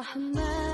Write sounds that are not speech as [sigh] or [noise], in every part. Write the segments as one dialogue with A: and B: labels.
A: 한 날.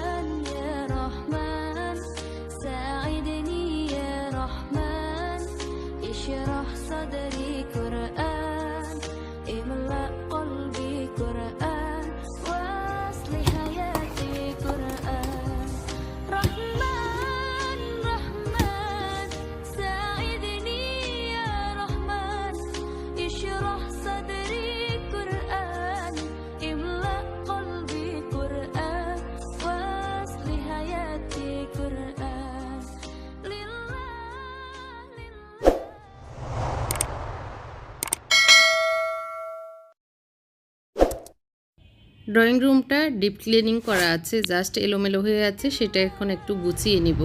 B: Drawing রুমটা deep cleaning করা আছে জাস্ট এলোমেলো হয়ে আছে, সেটা এখন একটু গুছিয়ে নিব।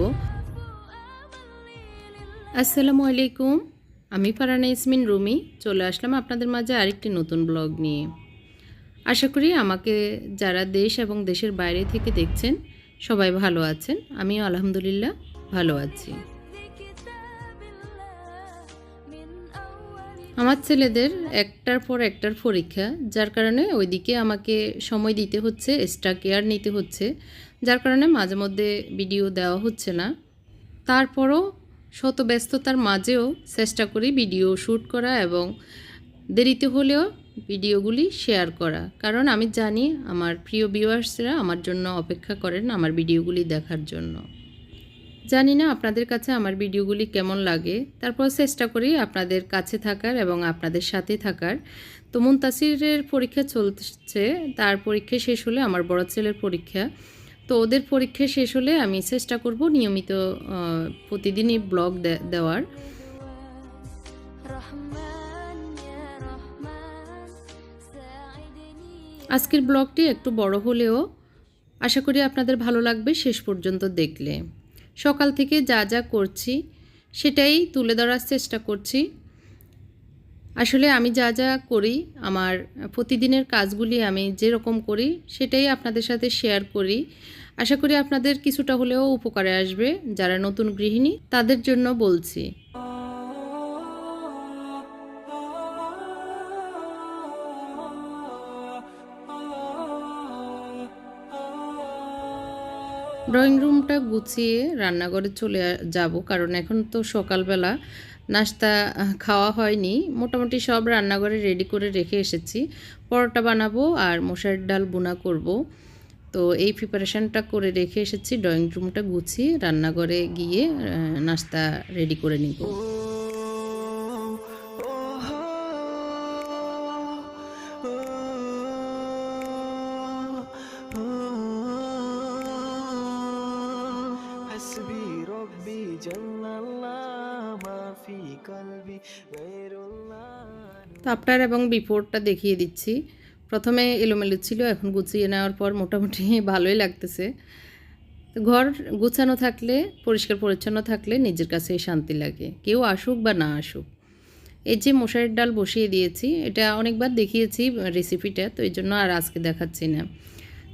B: আসসালামু আলাইকুম, আমি ফারানা ইসমিন রুমি, চলে আসলাম আপনাদের মাঝে আরেকটি নতুন ব্লগ নিয়ে। আশা করি আমাকে যারা দেশ এবং দেশের বাইরে থেকে দেখছেন, সবাই ভালো আছেন, আমিও আলহামদুলিল্লাহ ভালো আছি। আমার ছেলেদের একটার পর একটার পরীক্ষা, যার কারণে ওইদিকে আমাকে সময় দিতে হচ্ছে এক্সট্রা কেয়ার নিতে হচ্ছে, যার কারণে মাঝে মধ্যে ভিডিও দেওয়া হচ্ছে না। তারপরও শত ব্যস্ততার মাঝেও চেষ্টা করি ভিডিও শ্যুট করা এবং দেরিতে হলেও ভিডিওগুলি শেয়ার করা। কারণ আমি জানি আমার প্রিয় ভিউয়ার্সরা আমার জন্য অপেক্ষা করেন আমার ভিডিওগুলি দেখার জন্য। জানি না আপনাদের কাছে আমার ভিডিওগুলি কেমন লাগে। তারপর চেষ্টা করি আপনাদের কাছে থাকার এবং আপনাদের সাথে থাকার। তো মুনতাসিরের পরীক্ষা চলছে, তার পরীক্ষা শেষ হলে আমার বড় ছেলের পরীক্ষা। তো ওদের পরীক্ষা শেষ হলে আমি চেষ্টা করব নিয়মিত প্রতিদিনই ব্লগ দেওয়ার। আজকের ব্লগটি একটু বড় হলেও আশা করি আপনাদের ভালো লাগবে শেষ পর্যন্ত দেখলে। সকাল থেকে যা যা করছি, সেটাই তুলে ধরার চেষ্টা করছি। আসলে আমি যা যা করি, আমার প্রতিদিনের কাজগুলি আমি যেরকম করি, সেটাই আপনাদের সাথে শেয়ার করি। আশা করি আপনাদের কিছুটা হলেও উপকারে আসবে। যারা নতুন গৃহিণী, তাদের জন্য বলছি। ড্রয়িং রুমটা গুছিয়ে রান্নাঘরে চলে যাব। কারণ এখন তো সকালবেলা নাস্তা খাওয়া হয়নি। মোটামুটি সব রান্নাঘরে রেডি করে রেখে এসেছি। পরোটা বানাবো আর মশার ডাল বোনা করব। তো এই প্রিপারেশানটা করে রেখে এসেছি। ড্রয়িং রুমটা গুছিয়ে রান্নাঘরে গিয়ে নাস্তা রেডি করে নিব। আপনার এবং বিফোরটা দেখিয়ে দিচ্ছি। প্রথমে এলোমেলো ছিল, এখন গুছিয়ে নেওয়ার পর মোটামুটি [laughs] ভালোই লাগতেছে। ঘর গুছানো থাকলে, পরিষ্কার পরিচ্ছন্ন থাকলে নিজের কাছেই শান্তি লাগে। কেউ আসুক বা না আসুক। এই যে মশারির ডাল বসিয়ে দিয়েছি, এটা অনেকবার দেখিয়েছি রেসিপিটা তো এই জন্য আর আজকে দেখাচ্ছি না।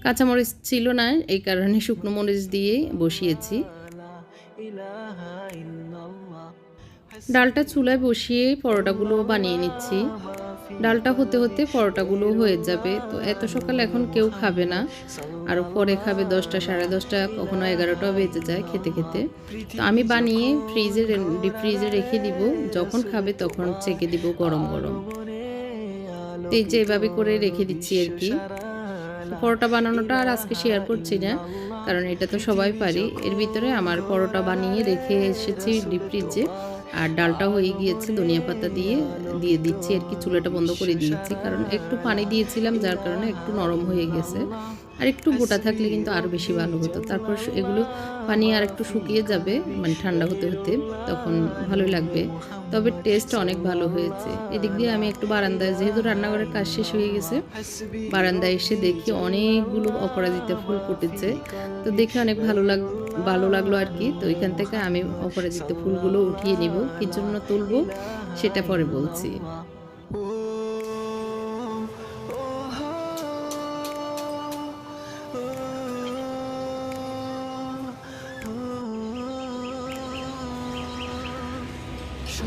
B: কাঁচামরিচ ছিল না, এই কারণে শুকনো মরিচ দিয়ে বসিয়েছি। ডালটা চুলায় বসিয়ে পরোটাগুলো বানিয়ে নিচ্ছি। ডালটা হতে হতে পরোটাগুলো হয়ে যাবে। তো এত সকাল এখন কেউ খাবে না। আর পরে খাবে দশটা, সাড়ে দশটা, কখনো এগারোটাও বেজে যায় খেতে খেতে। তো আমি বানিয়ে ফ্রিজে ডিপ ফ্রিজে রেখে দিব। যখন খাবে তখন চেকে দিব গরম গরম। এই যে এভাবে করে রেখে দিচ্ছি আর কি। পরোটা বানানোটা আর আজকে শেয়ার করছি না, কারণ এটা তো সবাই পারি। এর ভিতরে আমার পরোটা বানিয়ে রেখে এসেছি ডিপ ফ্রিজে। আর ডালটা হয়ে গিয়েছে ধনিয়া পাতা দিয়ে দিয়ে দিচ্ছি আর কি। চুলাটা বন্ধ করে দিয়েছি, কারণ একটু পানি দিয়েছিলাম, যার কারণে একটু নরম হয়ে গেছে। আর একটু গোটা থাকলে কিন্তু আরও বেশি ভালো হতো। তারপর এগুলো পানি আর একটু শুকিয়ে যাবে মানে ঠান্ডা হতে হতে, তখন ভালোই লাগবে। তবে টেস্ট অনেক ভালো হয়েছে। এদিক দিয়ে আমি একটু বারান্দায়, যেহেতু রান্নাঘরের কাজ শেষ হয়ে গেছে, বারান্দায় এসে দেখি অনেকগুলো অপরাজিতা ফুল ফুটেছে। তো দেখে অনেক ভালো লাগ ভালো লাগল আর কি। তো এখান থেকে আমি অপরাজিতা ফুলগুলো উঠিয়ে নিব। কি জন্য তুলবো সেটা পরে বলছি।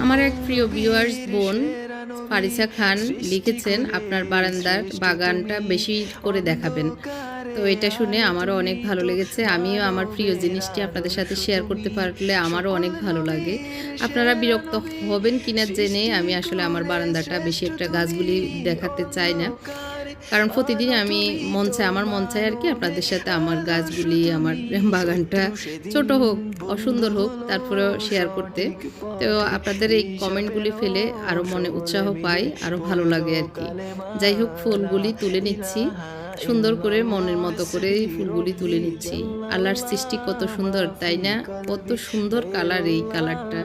B: আমার এক প্রিয় ভিউয়ার্স বোন ফারিসা খান লিখেছেন, আপনার বারান্দার বাগানটা বেশি করে দেখাবেন। তো এটা শুনে আমারও অনেক ভালো লেগেছে। আমিও আমার প্রিয় জিনিসটি আপনাদের সাথে শেয়ার করতে পারলে আমারও অনেক ভালো লাগে। আপনারা বিরক্ত হবেন কিনা জেনে আমি আসলে আমার বারান্দাটা বেশি একটা গাছগুলি দেখাতে চাই না। কারণ প্রতিদিন আমি মন চাই আমার মন চায় আর কি আপনাদের সাথে আমার গাছগুলি, আমার বাগানটা ছোট হোক, অসুন্দর হোক, তারপরেও শেয়ার করতে। তো আপনাদের এই কমেন্টগুলি ফেলে আরও মনে উৎসাহ পাই, আরও ভালো লাগে আর কি। যাই হোক, ফুলগুলি তুলে নিচ্ছি। সুন্দর করে মনের মতো করে এই ফুলগুলি তুলে নিচ্ছি। আল্লাহর সৃষ্টি কত সুন্দর, তাই না? কত সুন্দর কালার এই কালারটা।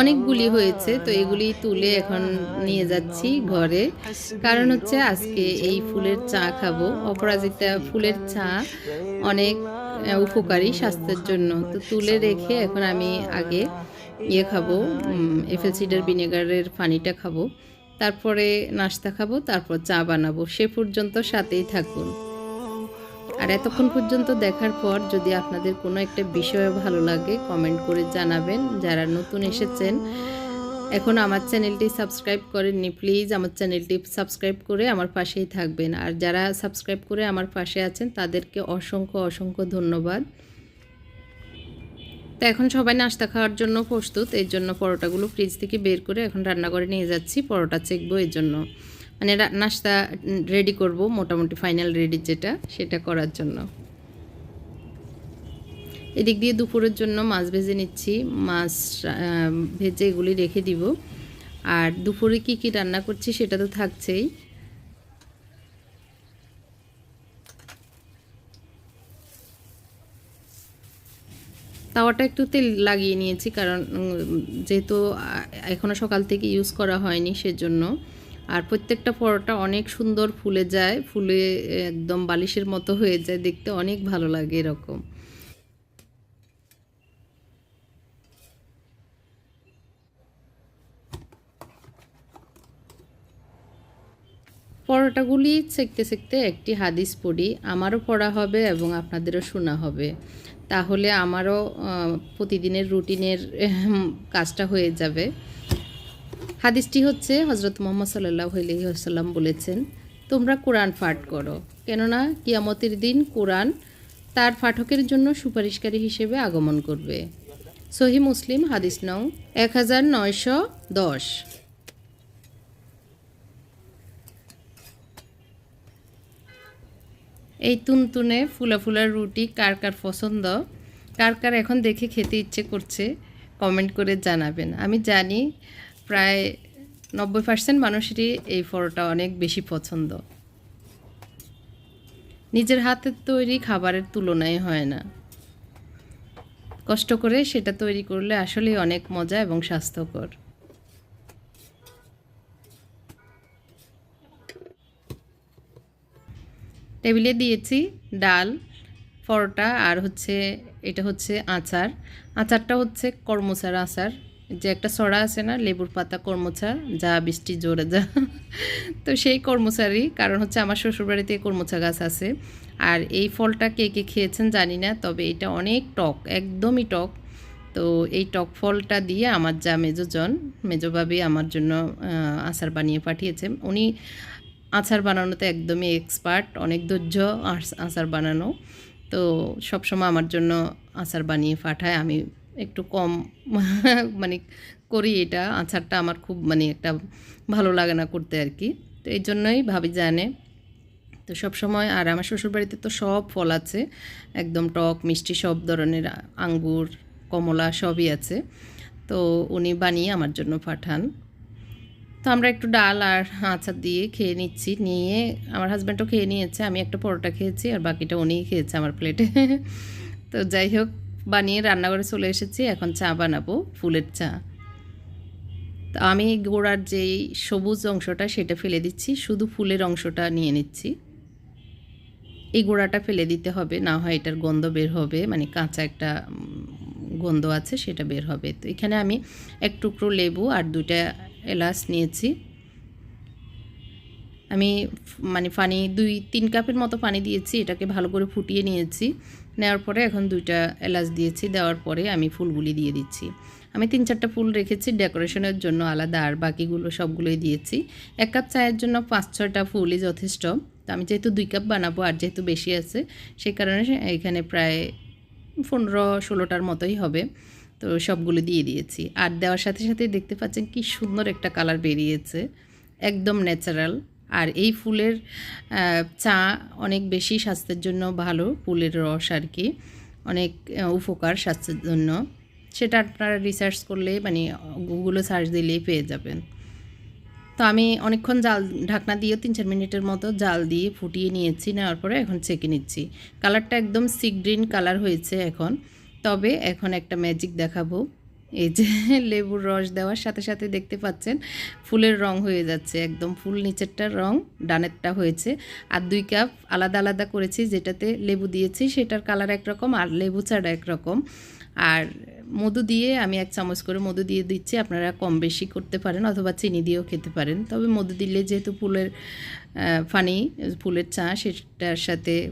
B: অনেকগুলি হয়েছে, তো এগুলি তুলে এখন নিয়ে যাচ্ছি ঘরে। কারণ হচ্ছে আজকে এই ফুলের চা খাব। অপরাজিতা ফুলের চা অনেক উপকারী স্বাস্থ্যের জন্য। তো তুলে রেখে এখন আমি আগে ইয়ে খাব এফেল সিডার ভিনেগারের পানিটা খাব। তারপরে নাস্তা খাব, তারপর চা বানাবো। সে পর্যন্ত সাথেই থাকুন। আর এতক্ষণ পর্যন্ত দেখার পর যদি আপনাদের কোনো একটা বিষয় ভালো লাগে কমেন্ট করে জানাবেন। যারা নতুন এসেছেন, এখন আমার চ্যানেলটি সাবস্ক্রাইব করেননি প্লিজ আমার চ্যানেলটি সাবস্ক্রাইব করে আমার পাশেই থাকবেন। আর যারা সাবস্ক্রাইব করে আমার পাশে আছেন, তাদেরকে অসংখ্য অসংখ্য ধন্যবাদ। তো এখন সবাই নাস্তা খাওয়ার জন্য প্রস্তুত, এর জন্য পরোটাগুলো ফ্রিজ থেকে বের করে এখন রান্নাঘরে নিয়ে যাচ্ছি, পরোটা চেকবো এর জন্য। মানে নাস্তা রেডি করব, মোটামুটি ফাইনাল রেডি যেটা, সেটা করার জন্য। এদিক দিয়ে দুপুরের জন্য মাছ ভেজে নিচ্ছি, মাছ ভেজে এগুলি রেখে দিব। আর দুপুরে কি কি রান্না করছি সেটা তো থাকছেই। তাওয়াটা একটু তেল লাগিয়ে নিয়েছি কারণ যেহেতু আহ, এখনও সকাল থেকে ইউজ করা হয়নি সেজন্য। আর প্রত্যেকটা পরোটা অনেক সুন্দর ফুলে যায় ফুলে একদম বালিশের মতো হয়ে যায় দেখতে অনেক ভালো লাগে এরকম। পরোটাগুলি সেঁকতে সেঁকতে একটি হাদিস পড়ি আমারও পড়া হবে এবং আপনাদেরও শোনা হবে। তাহলে আমারও প্রতিদিনের রুটিনের কাজটা হয়ে যাবে। হাদিসটি হচ্ছে হজরত মোহাম্মদ সাল্লাহ আলহিহাসাল্লাম বলেছেন, তোমরা কোরআন পাঠ করো। কেননা কিয়ামতের দিন কোরআন তার পাঠকের জন্য সুপারিশকারী হিসেবে আগমন করবে। সহি মুসলিম হাদিস নং এক হাজার নয়শো দশ। এই তুনতুনে ফুলা ফুলার রুটি কার কার পছন্দ? কার কার এখন দেখে খেতে ইচ্ছে করছে কমেন্ট করে জানাবেন। আমি জানি প্রায় নব্বই পার্সেন্ট মানুষেরই এই পরোটা অনেক বেশি পছন্দ। নিজের হাতের তৈরি খাবারের তুলনায় হয় না। কষ্ট করে সেটা তৈরি করলে আসলেই অনেক মজা এবং স্বাস্থ্যকর। টেবিলে দিয়েছি ডাল, পরোটা আর হচ্ছে, এটা হচ্ছে আচার। আচারটা হচ্ছে কর্মচার আচার। যে একটা সরা আছে না, লেবুর পাতা কর্মচা যা বৃষ্টি জোরে যা। [laughs] তো সেই কর্মচারই, কারণ হচ্ছে আমার শ্বশুরবাড়িতে কর্মচা গাছ আছে। আর এই ফলটা কে কে খেয়েছেন জানি না, তবে এটা অনেক টক, একদমই টক। তো এই টক ফলটা দিয়ে আমার যা মেজোজন, মেজোভাবি আমার জন্য আচার বানিয়ে পাঠিয়েছে উনি আচার বানানোতে একদমই এক্সপার্ট অনেক ধৈর্য আচ- আচার বানানো। তো সবসময় আমার জন্য আচার বানিয়ে পাঠায়। আমি একটু কম [laughs] মানে করি এটা। আচারটা আমার খুব মানে একটা ভালো লাগে না করতে আর কি। তো এই জন্যই ভাবি জানে তো সব সময় আর আমার শ্বশুরবাড়িতে তো সব ফল আছে। একদম টক, মিষ্টি সব ধরনের আঙ্গুর, কমলা সবই আছে। তো উনি বানিয়ে আমার জন্য পাঠান। তো আমরা একটু ডাল আর আচার দিয়ে খেয়ে নিচ্ছি। নিয়ে আমার হাজব্যান্ডও খেয়ে নিয়েছে, আমি একটা পরোটা খেয়েছি আর বাকিটা উনিই খেয়েছে আমার প্লেটে তো যাই হোক, বানিয়ে রান্নাঘরে চলে এসেছি, এখন চা বানাবো, ফুলের চা। তো আমি গোড়ার যেই সবুজ অংশটা সেটা ফেলে দিচ্ছি, শুধু ফুলের অংশটা নিয়ে নিচ্ছি। এই গোড়াটা ফেলে দিতে হবে, না হয় এটার গন্ধ বের হবে মানে কাঁচা একটা গন্ধ আছে সেটা বের হবে। তো এখানে আমি এক টুকরো লেবু আর দুইটা এলাচ নিয়েছি। আমি মানে পানি দুই, তিন কাপের মতো পানি দিয়েছি, এটাকে ভালো করে ফুটিয়ে নিয়েছি। নেওয়ার পরে এখন দুইটা এলাচ দিয়েছি, দেওয়ার পরে আমি ফুলগুলি দিয়ে দিচ্ছি। আমি তিন চারটা ফুল রেখেছি, ডেকোরেশনের জন্য আলাদা, আর বাকিগুলো সবগুলোই দিয়েছি। এক কাপ চায়ের জন্য পাঁচ, ছয়টা ফুলই যথেষ্ট। তো আমি যেহেতু দুই কাপ বানাবো, আর যেহেতু বেশি আছে সেই কারণে এখানে প্রায় পনেরো, ষোলোটার মতোই হবে। তো সবগুলো দিয়ে দিয়েছি। আর দেওয়ার সাথে সাথে দেখতে পাচ্ছেন কি সুন্দর একটা কালার বেরিয়েছে। একদম ন্যাচারাল। আর এই ফুলের চা অনেক বেশি স্বাস্থ্যের জন্য ভালো, ফুলের রস আর কি। অনেক উপকার স্বাস্থ্যের জন্য। সেটা আপনারা রিসার্চ করলে মানে গুগলে সার্চ দিলেই পেয়ে যাবেন। তো আমি অনেকক্ষণ জাল, ঢাকনা দিয়ে তিন চার মিনিটের মতো জাল দিয়ে ফুটিয়ে নিয়েছি, নেওয়ার পরে এখন ছেঁকে নিচ্ছি। কালারটা একদম সি গ্রিন কালার হয়েছে এখন। তবে এখন একটা ম্যাজিক দেখাবো। এই যে লেবুর রস দেওয়ার সাথে সাথে দেখতে পাচ্ছেন, ফুলের রং হয়ে যাচ্ছে, একদম ফুল নিচেরটার রং, ডানেরটা হয়েছে। আর দুই কাপ আলাদা আলাদা করেছি, যেটাতে লেবু দিয়েছি, সেটার কালার একরকম আর লেবু ছাড়া একরকম আর মধু দিয়ে আমি এক চামচ করে মধু দিয়ে দিচ্ছি, আপনারা কম বেশি করতে পারেন অথবা চিনি দিয়েও খেতে পারেন। তবে মধু দিলে যেহেতু ফুলের ফানি, ফুলের চা সেটার সাথে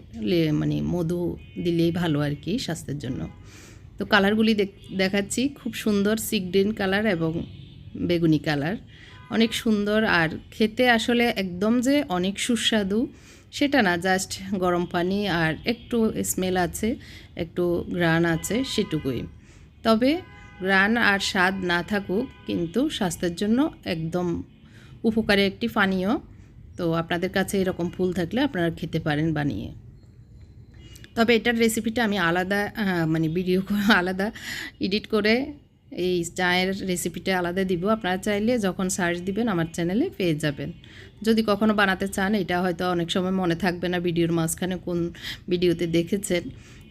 B: মানে মধু দিলেই ভালো আর কি স্বাস্থ্যের জন্য। তো কালারগুলি দেখ- দেখাচ্ছি, খুব সুন্দর সি গ্রিন কালার এবং বেগুনি কালার। অনেক সুন্দর আর খেতে আসলে একদম যে অনেক সুস্বাদু, সেটা না, জাস্ট গরম পানি আর একটু স্মেল আছে, একটু গ্রান আছে সেটুকুই। তবে গ্রান আর স্বাদ না থাকুক, কিন্তু স্বাস্থ্যের জন্য একদম উপকারী একটি পানীয়। তো আপনাদের কাছে এরকম ফুল থাকলে আপনারা খেতে পারেন বানিয়ে। তবে এটার রেসিপিটা আমি আলাদা আহ, মানে ভিডিও আলাদা এডিট করে এই চায়ের রেসিপিটা আলাদা দিব। আপনারা চাইলে যখন সার্চ দিবেন আমার চ্যানেলে পেয়ে যাবেন। যদি কখনো বানাতে চান এটা হয়তো অনেক সময় মনে থাকবে না ভিডিওর মাঝখানে কোন ভিডিওতে দেখেছেন।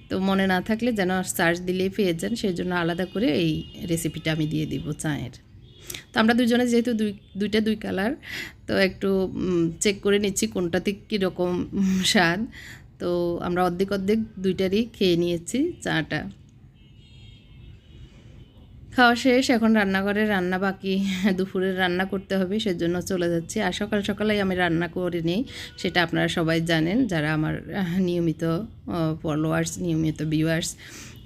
B: তো মনে না থাকলে যেন সার্চ দিলেই পেয়ে যান সেই জন্য আলাদা করে এই রেসিপিটা আমি দিয়ে দিব চায়ের। তো আমরা দুজনে যেহেতু দুই, দুইটা দুই কালার তো একটু চেক করে নিচ্ছি কোনটাতে কীরকম [laughs] স্বাদ। তো আমরা অর্ধেক অর্ধেক দুইটারই খেয়ে নিয়েছি চাটা। খাওয়া শেষ, এখন রান্নাঘরে রান্না বাকি, [laughs] দুপুরের রান্না করতে হবে, সেজন্য চলে যাচ্ছি। আর সকাল সকালেই আমি রান্না করে নিই, সেটা আপনারা সবাই জানেন, যারা আমার নিয়মিত ফলোয়ার্স নিয়মিত ভিউয়ার্স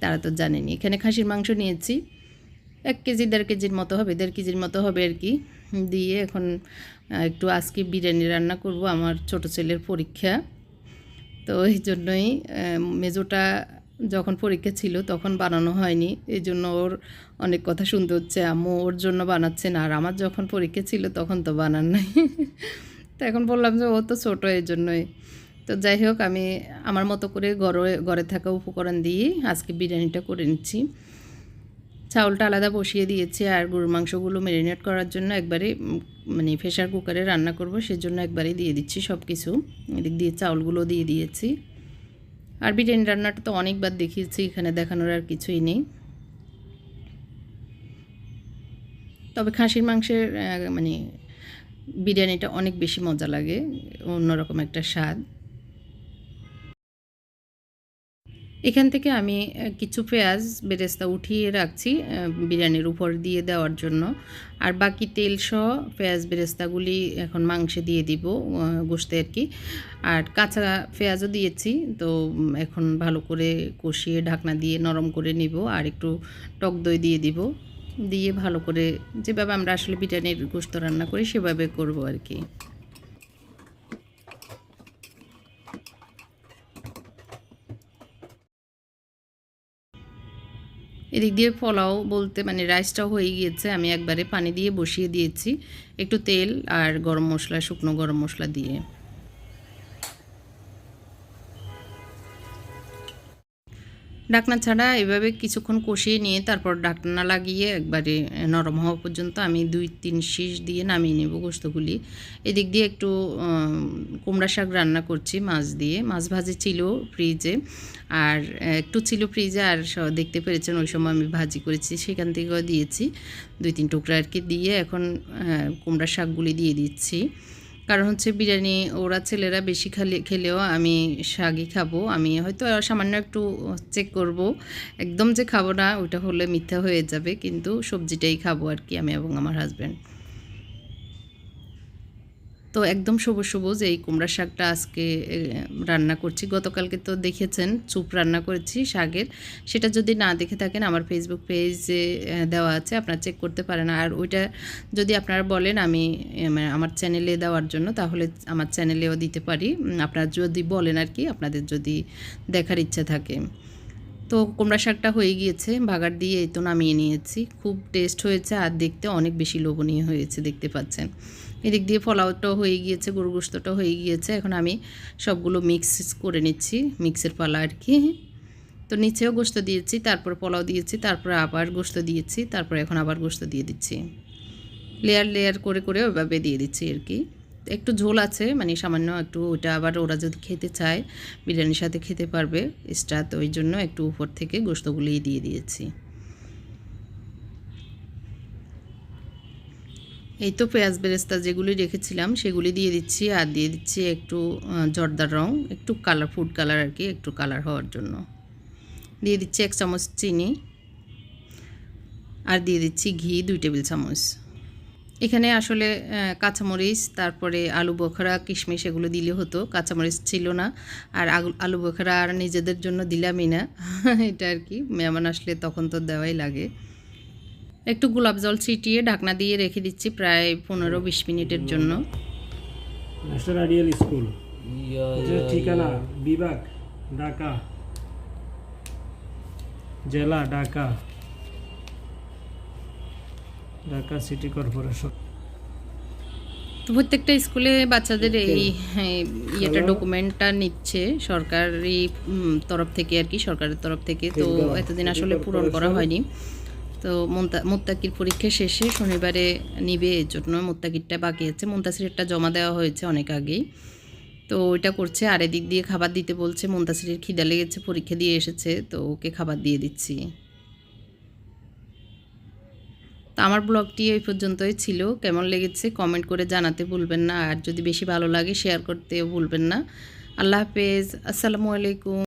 B: তারা তো জানেনি এখানে খাসির মাংস নিয়েছি। এক কেজি, দেড় কেজির মতো হবে, দেড় কেজির মতো হবে আর কি। দিয়ে এখন একটু আজকে বিরিয়ানি রান্না করব আমার ছোট ছেলের পরীক্ষা। তো এই জন্যই মেজোটা যখন পরীক্ষা ছিল তখন বানানো হয়নি। এই জন্য ওর অনেক কথা শুনতে হচ্ছে, আম্মু ওর জন্য বানাচ্ছেন, আর আমার যখন পরীক্ষা ছিল তখন তো বানান নাই। [laughs] তো এখন বললাম যে ও তো ছোটো এই জন্যই। তো যাই হোক, আমি আমার মতো করে ঘরে ঘরে থাকা উপকরণ দিয়ে আজকে বিরিয়ানিটা করে নিচ্ছি। চাউলটা আলাদা বসিয়ে দিয়েছি আর গরুর মাংসগুলো ম্যারিনেট করার জন্য একবারে মানে প্রেশার কুকারে রান্না করব, সেজন্য একবারেই দিয়ে দিচ্ছি সব কিছু এদিক দিয়ে চাউলগুলো দিয়ে দিয়েছি। আর বিরিয়ানি রান্নাটা তো অনেকবার দেখিয়েছি, এখানে দেখানোর আর কিছুই নেই। তবে খাসির মাংসের মানে বিরিয়ানিটা অনেক বেশি মজা লাগে, অন্যরকম একটা স্বাদ। এখান থেকে আমি কিছু পেঁয়াজ বেরেস্তা উঠিয়ে রাখছি বিরিয়ানির উপর দিয়ে দেওয়ার জন্য। আর বাকি তেল সহ পেঁয়াজ বেরেস্তাগুলি এখন মাংসে দিয়ে দিব গোশতে আর কি। আর কাঁচা পেঁয়াজও দিয়েছি, তো এখন ভালো করে কষিয়ে ঢাকনা দিয়ে নরম করে নিব আর একটু টক দই দিয়ে দিব। দিয়ে ভালো করে যেভাবে আমরা আসলে বিরিয়ানির গোস্ত রান্না করি, সেভাবে করব আর কি। এদিক দিয়ে পোলাও বলতে মানে রাইসটাও হয়ে গিয়েছে। আমি একবারে পানি দিয়ে বসিয়ে দিয়েছি। একটু তেল আর গরম মশলা, শুকনো গরম মশলা দিয়ে। ডাকনা ছাড়া এভাবে কিছুক্ষণ কষিয়ে নিয়ে তারপর ডাকনা লাগিয়ে একবারে নরম হওয়া পর্যন্ত আমি দুই, তিন শীষ দিয়ে নামিয়ে নেব গোস্তগুলি এদিক দিয়ে একটু কুমড়া শাক রান্না করছি মাছ দিয়ে। মাছ ভাজি ছিল ফ্রিজে আর একটু ছিল ফ্রিজে আর দেখতে পেরেছেন ওই সময় আমি ভাজি করেছি সেখান থেকেও দিয়েছি। দুই, তিন টুকরা আর কি দিয়ে এখন কুমড়া শাকগুলি দিয়ে দিচ্ছি। কারণ হচ্ছে বিরিয়ানি ওরা ছেলেরা বেশি খালি, খেলেও আমি শাকই খাব। আমি হয়তো সামান্য একটু চেক করব। একদম যে খাব না, ওইটা হলে মিথ্যা হয়ে যাবে, কিন্তু সবজিটাই খাব আর কি, আমি এবং আমার হাজব্যান্ড তো একদম সবুজ সবুজ এই কুমড়া শাকটা আজকে রান্না করছি। গতকালকে তো দেখেছেন চুপ রান্না করেছি শাকের। সেটা যদি না দেখে থাকেন, আমার ফেসবুক পেজে দেওয়া আছে, আপনারা চেক করতে পারেন। আর ওইটা যদি আপনারা বলেন, আমি মানে আমার চ্যানেলে দেওয়ার জন্য, তাহলে আমার চ্যানেলেও দিতে পারি। আপনারা যদি বলেন আর কি, আপনাদের যদি দেখার ইচ্ছা থাকে। তো কুমড়া শাকটা হয়ে গিয়েছে, বাগার দিয়ে এই তো নামিয়ে নিয়েছি। খুব টেস্ট হয়েছে আর দেখতে অনেক বেশি লোভনীয় হয়েছে দেখতে পাচ্ছেন। এদিক দিয়ে পোলাওটাও হয়ে গিয়েছে গরু গোস্তটাও হয়ে গিয়েছে। এখন আমি সবগুলো মিক্স করে নিচ্ছি মিক্সের পালা আর কি। তো নিচেও গোস্ত দিয়েছি, তারপর পোলাও দিয়েছি, তারপর আবার গোস্ত দিয়েছি, তারপর এখন আবার গোস্ত দিয়ে দিচ্ছি। লেয়ার লেয়ার করে করে ওইভাবে দিয়ে দিচ্ছি আর কি। একটু ঝোল আছে মানে সামান্য একটু ওটা আবার ওরা যদি খেতে চায়, বিরিয়ানির সাথে খেতে পারবে। এক্সট্রা তো ওই জন্য একটু উপর থেকে গোস্তগুলোই দিয়ে দিয়েছি। এই তো পেঁয়াজ বেরেস্তা যেগুলি রেখেছিলাম, সেগুলি দিয়ে দিচ্ছি আর দিয়ে দিচ্ছি একটু জর্দার রং, একটু কালার ফুড কালার আর কি, একটু কালার হওয়ার জন্য। দিয়ে দিচ্ছি এক চামচ চিনি আর দিয়ে দিচ্ছি ঘি, দুই টেবিল চামচ। এখানে আসলে কাঁচামরিচ, তারপরে আলু বোখরা, কিশমিশ এগুলো দিলে হতো। কাঁচামরিচ ছিল না। আর আলু বোখরা আর নিজেদের জন্য দিলামই না। [laughs] এটা আর কি, মেহমান আসলে তখন তো দেওয়াই লাগে। একটু গোলাপ জল ছিটিয়ে ঢাকনা দিয়ে রেখে দিচ্ছি প্রায় পনেরো বিশ মিনিটের জন্য।
C: ঠিকানা? বিভাগ, ঢাকা। জেলা, ঢাকা। Dhaka city corporation.
B: তো প্রত্যেকটা স্কুলে বাচ্চাদের এই হ্যাঁ, ইয়েটা ডকুমেন্টটা নিচ্ছে সরকারি তরফ থেকে আর কি সরকারের তরফ থেকে। তো এতদিন আসলে পূরণ করা হয়নি। তো মোত্তাকির পরীক্ষা শেষে শনিবারে নিবে এর জন্য মোত্তাকিরটা বাকি আছে। মুন্তাসিরেরটা জমা দেওয়া হয়েছে অনেক আগেই। তো ওইটা করছে আর এদিক দিয়ে খাবার দিতে বলছে মুন্তাসিরের খিদা লেগেছে পরীক্ষা দিয়ে এসেছে তো ওকে খাবার দিয়ে দিচ্ছি। তো আমার ব্লগটি এই পর্যন্তই ছিল। কেমন লেগেছে কমেন্ট করে জানাতে ভুলবেন না। আর যদি বেশি ভালো লাগে শেয়ার করতেও ভুলবেন না। আল্লাহ হাফেজ। আসসালামু আলাইকুম।